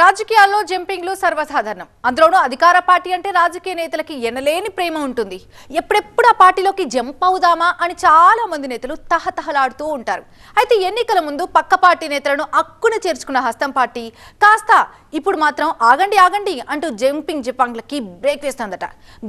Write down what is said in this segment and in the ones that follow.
రాజకీయాల్లో జంపింగ్లు సర్వసాధారణం. అందులోనూ అధికార పార్టీ అంటే రాజకీయ నేతలకి ఎనలేని ప్రేమ ఉంటుంది. ఎప్పుడెప్పుడు ఆ పార్టీలోకి జంప్ అవుదామా అని చాలా మంది నేతలు తహతహలాడుతూ ఉంటారు. అయితే ఎన్నికల ముందు పక్క పార్టీ నేతలను అక్కున చేర్చుకున్న హస్తం పార్టీ కాస్త ఇప్పుడు మాత్రం ఆగండి ఆగండి అంటూ జంపింగ్ జిపాంగ్లకి బ్రేక్ వేస్తుందట.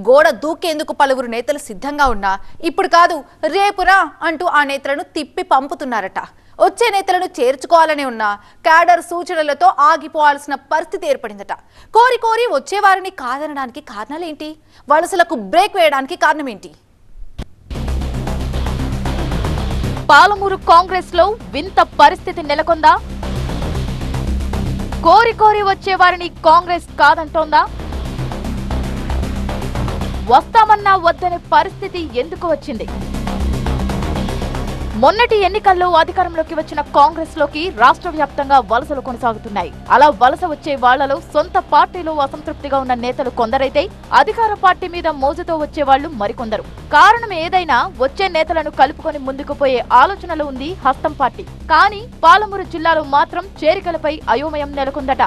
గోడ దూకేందుకు పలువురు నేతలు సిద్ధంగా ఉన్నా ఇప్పుడు కాదు రేపురా అంటూ ఆ నేతలను తిప్పి పంపుతున్నారట. వచ్చే నేతలను చేర్చుకోవాలనే ఉన్న క్యాడర్ సూచనలతో ఆగిపోవాల్సిన పరిస్థితి ఏర్పడిందట. కోరి కోరి వచ్చేవారిని కాదనడానికి కారణాలేంటి? వలసలకు బ్రేక్ వేయడానికి కారణం ఏంటి పాలమూరు కాంగ్రెస్లో వింత పరిస్థితి నెలకొందా? కోరి కోరి వచ్చేవారిని కాంగ్రెస్ కాదంటోందా? వస్తామన్నా వద్దనే పరిస్థితి ఎందుకు వచ్చింది? మొన్నటి ఎన్నికల్లో అధికారంలోకి వచ్చిన కాంగ్రెస్లోకి రాష్ట్ర వ్యాప్తంగా వలసలు కొనసాగుతున్నాయి. అలా వలస వచ్చే వాళ్ళలో సొంత పార్టీలో అసంతృప్తిగా ఉన్న నేతలు కొందరైతే అధికార పార్టీ మీద మోజుతో వచ్చే వాళ్ళు మరికొందరు. కారణం ఏదైనా వచ్చే నేతలను కలుపుకొని ముందుకు పోయే ఆలోచనలో ఉంది హస్తం పార్టీ. కానీ పాలమూరు జిల్లాలో మాత్రం చేరికలపై అయోమయం నెలకొందట.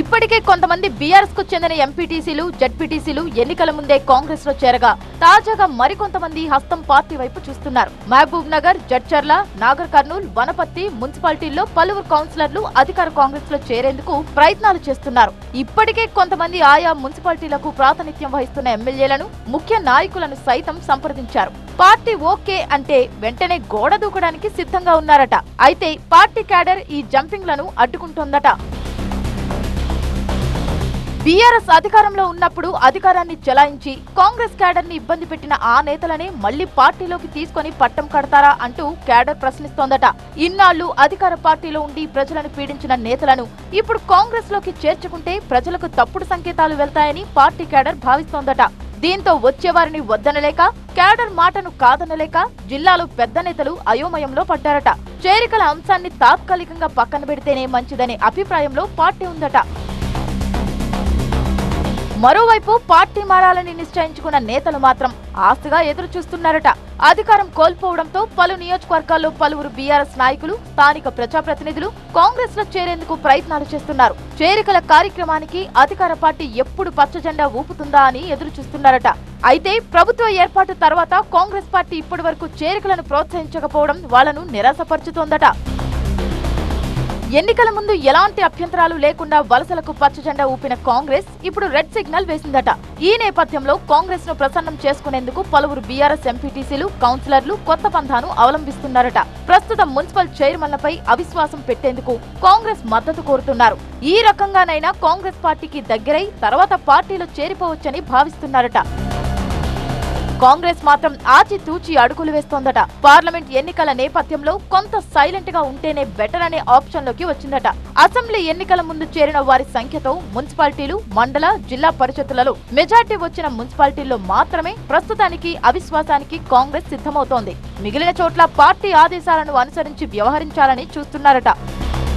ఇప్పటికే కొంతమంది బీఆర్ఎస్కు చెందిన ఎంపీటీసీలు జడ్పీటీసీలు ఎన్నికల ముందే కాంగ్రెస్లో చేరగా తాజాగా మరికొంతమంది హస్తం పార్టీ వైపు చూస్తున్నారు. మహబూబ్ నగర్ జడ్చర్ల నాగర్ కర్నూల్ వనపత్తి మున్సిపాలిటీల్లో పలువురు కౌన్సిలర్లు అధికార కాంగ్రెస్లో చేరేందుకు ప్రయత్నాలు చేస్తున్నారు. ఇప్పటికే కొంతమంది ఆయా మున్సిపాలిటీలకు ప్రాతినిధ్యం వహిస్తున్న ఎమ్మెల్యేలను ముఖ్య నాయకులను సైతం సంప్రదించారు. పార్టీ ఓకే అంటే వెంటనే గోడ దూకడానికి సిద్ధంగా ఉన్నారట. అయితే పార్టీ క్యాడర్ ఈ జంపింగ్లను అడ్డుకుంటోందట. బీఆర్ఎస్ అధికారంలో ఉన్నప్పుడు అధికారాన్ని చెలాయించి కాంగ్రెస్ క్యాడర్ని ఇబ్బంది పెట్టిన ఆ నేతలనే మళ్ళీ పార్టీలోకి తీసుకొని పట్టం కడతారా అంటూ క్యాడర్ ప్రశ్నిస్తోందట. ఇన్నాళ్ళు అధికార పార్టీలో ఉండి ప్రజలను పీడించిన నేతలను ఇప్పుడు కాంగ్రెస్లోకి చేర్చుకుంటే ప్రజలకు తప్పుడు సంకేతాలు వెళ్తాయని పార్టీ క్యాడర్ భావిస్తోందట. దీంతో వచ్చేవారిని వద్దనలేక క్యాడర్ మాటను కాదనలేక జిల్లాలో పెద్ద నేతలు అయోమయంలో పడ్డారట. చేరికల అంశాన్ని తాత్కాలికంగా పక్కన పెడితేనే మంచిదనే అభిప్రాయంలో పార్టీ ఉందట. మరోవైపు పార్టీ మారాలని నిశ్చయించుకున్న నేతలు మాత్రం ఆస్తిగా ఎదురు చూస్తున్నారట అధికారం కోల్పోవడంతో పలు నియోజకవర్గాల్లో పలువురు బీఆర్ఎస్ నాయకులు స్థానిక ప్రజాప్రతినిధులు కాంగ్రెస్లో చేరేందుకు ప్రయత్నాలు చేస్తున్నారు. చేరికల కార్యక్రమానికి అధికార పార్టీ ఎప్పుడు పచ్చజెండా ఊపుతుందా అని ఎదురు చూస్తున్నారట అయితే ప్రభుత్వ ఏర్పాటు తర్వాత కాంగ్రెస్ పార్టీ ఇప్పటి వరకు చేరికలను ప్రోత్సహించకపోవడం వాళ్ళను నిరాశపరుచుతోందట. ఎన్నికల ముందు ఎలాంటి అభ్యంతరాలు లేకుండా వలసలకు పచ్చజెండా ఊపిన కాంగ్రెస్ ఇప్పుడు రెడ్ సిగ్నల్ వేసిందట. ఈ నేపథ్యంలో కాంగ్రెస్ను ప్రసన్నం చేసుకునేందుకు పలువురు బీఆర్ఎస్ ఎంపీటీసీలు కౌన్సిలర్లు కొత్త పంథాను అవలంబిస్తున్నారట. ప్రస్తుతం మున్సిపల్ చైర్మన్లపై అవిశ్వాసం పెట్టేందుకు కాంగ్రెస్ మద్దతు కోరుతున్నారు. ఈ రకంగానైనా కాంగ్రెస్ పార్టీకి దగ్గరై తర్వాత పార్టీలో చేరిపోవచ్చని భావిస్తున్నారట. కాంగ్రెస్ మాత్రం ఆచితూచి అడుగులు వేస్తోందట. పార్లమెంట్ ఎన్నికల నేపథ్యంలో కొంత సైలెంట్గా ఉంటేనే బెటర్ అనే ఆప్షన్లోకి వచ్చిందట. అసెంబ్లీ ఎన్నికల ముందు చేరిన వారి సంఖ్యతో మున్సిపాలిటీలు మండల జిల్లా పరిషత్తులలో మెజార్టీ వచ్చిన మున్సిపాలిటీల్లో మాత్రమే ప్రస్తుతానికి అవిశ్వాసానికి కాంగ్రెస్ సిద్ధమవుతోంది. మిగిలిన చోట్ల పార్టీ ఆదేశాలను అనుసరించి వ్యవహరించాలని చూస్తున్నారట.